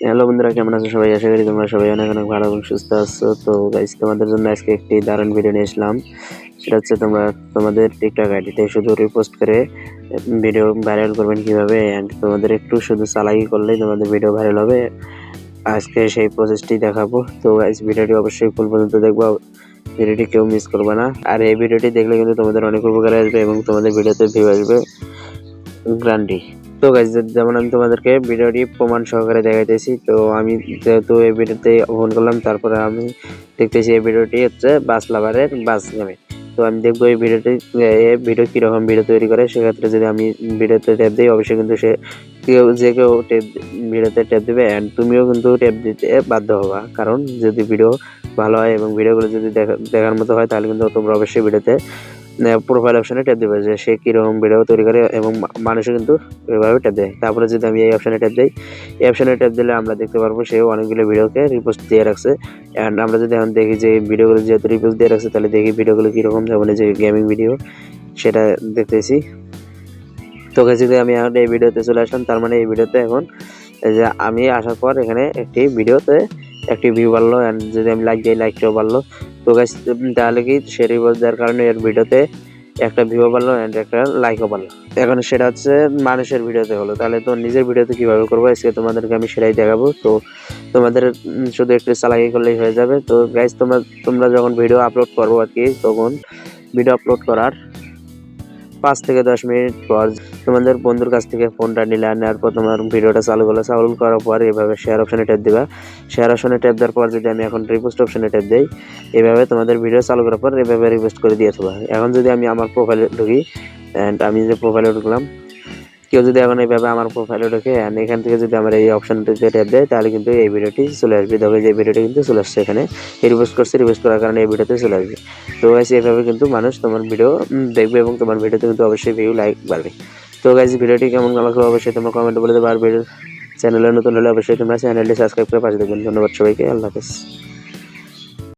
Hello বন্ধুরা, কেমন আছো সবাই? আশা করি তোমরা সবাই অনেক অনেক ভালো এবং সুস্থ আছো। তো গাইস তোমাদের জন্য আজকে একটি দারুণ ভিডিও নিয়ে এসলাম। সেটা হচ্ছে তোমরা তোমাদের টিকটক আইডিতে শুধু রিপোস্ট করে ভিডিও ভাইরাল করবেন কীভাবে অ্যান্ড তোমাদের একটু শুধু চালাকি করলেই তোমাদের ভিডিও ভাইরাল হবে। আজকে সেই প্রসেসটি দেখাবো। তো গাইস ভিডিওটি অবশ্যই ফুল পর্যন্ত দেখব। ভিডিওটি কেউ মিস করবে না। আর এই ভিডিওটি দেখলে কিন্তু তোমাদের অনেক উপকার আসবে এবং তোমাদের ভিডিওতে ভিউ আসবে। গ্রান্ডি তো গাইজ যেমন আমি তোমাদেরকে ভিডিওটি প্রমাণ সহকারে দেখাইতেছি, তো আমি যেহেতু এই ভিডিওতে ফোন করলাম, তারপরে আমি দেখতেছি এই ভিডিওটি হচ্ছে বাস লাভারের বাস গেমে তো আমি দেখব এই ভিডিওটি ভিডিও কীরকম ভিডিও তৈরি করে, সেক্ষেত্রে যদি আমি ভিডিওতে ট্যাপ দিই, অবশ্যই কিন্তু সে কেউ, যে কেউ ট্যাপ ভিডিওতে ট্যাপ দেবে অ্যান্ড তুমিও কিন্তু ট্যাপ দিতে বাধ্য হবা। কারণ যদি ভিডিও ভালো হয় এবং ভিডিওগুলো যদি দেখা, দেখার মতো হয়, তাহলে কিন্তু তোমরা অবশ্যই ভিডিওতে প্রোফাইল অপশনে ট্যাপ দেবে যে সে কীরকম ভিডিও তৈরি করে এবং মানুষও কিন্তু এভাবে ট্যাপ দেয়। তারপরে যদি আমি এই অপশনে ট্যাপ দিই, এই অপশনে ট্যাপ দিলে আমরা দেখতে পারব সেও অনেকগুলো ভিডিওকে রিপোস্ট দিয়ে রাখছে। অ্যান্ড আমরা যদি এখন দেখি যে ভিডিওগুলো যেহেতু রিপোস্ট দিয়ে রাখছে, তাহলে দেখি ভিডিওগুলো কীরকম যেমন যে গেমিং ভিডিও সেটা দেখতেছি। তো যদি আমি এখন এই ভিডিওতে চলে আসলাম, তার মানে এই ভিডিওতে এখন যে আমি আসার পর এখানে একটি ভিডিওতে একটি ভিউ বাড়লো। অ্যান্ড যদি আমি লাইক দিই লাইকটাও বাড়লো। তো গাইস তাহলে কি সে রিপোস্ট দেওয়ার কারণে এর ভিডিওতে একটা ভিউ পারল অ্যান্ড একটা লাইকও পারল এখন সেটা হচ্ছে মানুষের ভিডিওতে হলো। তাহলে তো নিজের ভিডিওতে কীভাবে করব? আজকে তোমাদেরকে আমি সেটাই দেখাবো। তো তোমাদের শুধু একটু চালাকি করলেই হয়ে যাবে। তো গাইস তোমরা তোমরা যখন ভিডিও আপলোড করব আর কি, তখন ভিডিও আপলোড করার পাঁচ থেকে দশ মিনিট পর তোমাদের বন্ধুর কাছ থেকে ফোনটা নিলে নেওয়ার পর তোমার ভিডিওটা চালু করলে, চালু করার পর এভাবে শেয়ার অপশনে ট্যাপ দেবা। শেয়ার অপশনে ট্যাপ দেওয়ার পর যদি আমি এখন রিপোস্ট অপশনে ট্যাপ দিই, এভাবে তোমাদের ভিডিও চালু করার পর এভাবে রিপোস্ট করে দিয়ে দেবো এখন যদি আমি আমার প্রোফাইলে ঢুকি অ্যান্ড আমি যে প্রোফাইলে ঢুকলাম কেউ যদি এখন এইভাবে আমার প্রোফাইলে ঢুকে এখান থেকে যদি আমার এই অপশনটিতে ট্যাপ দেয়, তাহলে কিন্তু এই ভিডিওটি চলে আসবে। দেখো যে ভিডিওটি কিন্তু চলে আসছে এখানে। রিপোস্ট করছে রিপোস্ট করার কারণে এই ভিডিওতে চলে আসবে। তো গাইস এইভাবে কিন্তু মানুষ তোমার ভিডিও দেখবে এবং তোমার ভিডিওতে কিন্তু অবশ্যই ভিউ লাইক বাড়বে। তো গাইজ ভিডিওটি কেমন লাগল অবশ্যই তোমরা কমেন্টে বলে দেবে, আর ভিডিও চ্যানেলে নতুন হলে অবশ্যই তোমরা চ্যানেলটি সাবস্ক্রাইব করে পাশে দেখবেন ধন্যবাদ সবাইকে, আল্লাহ হাফেজ।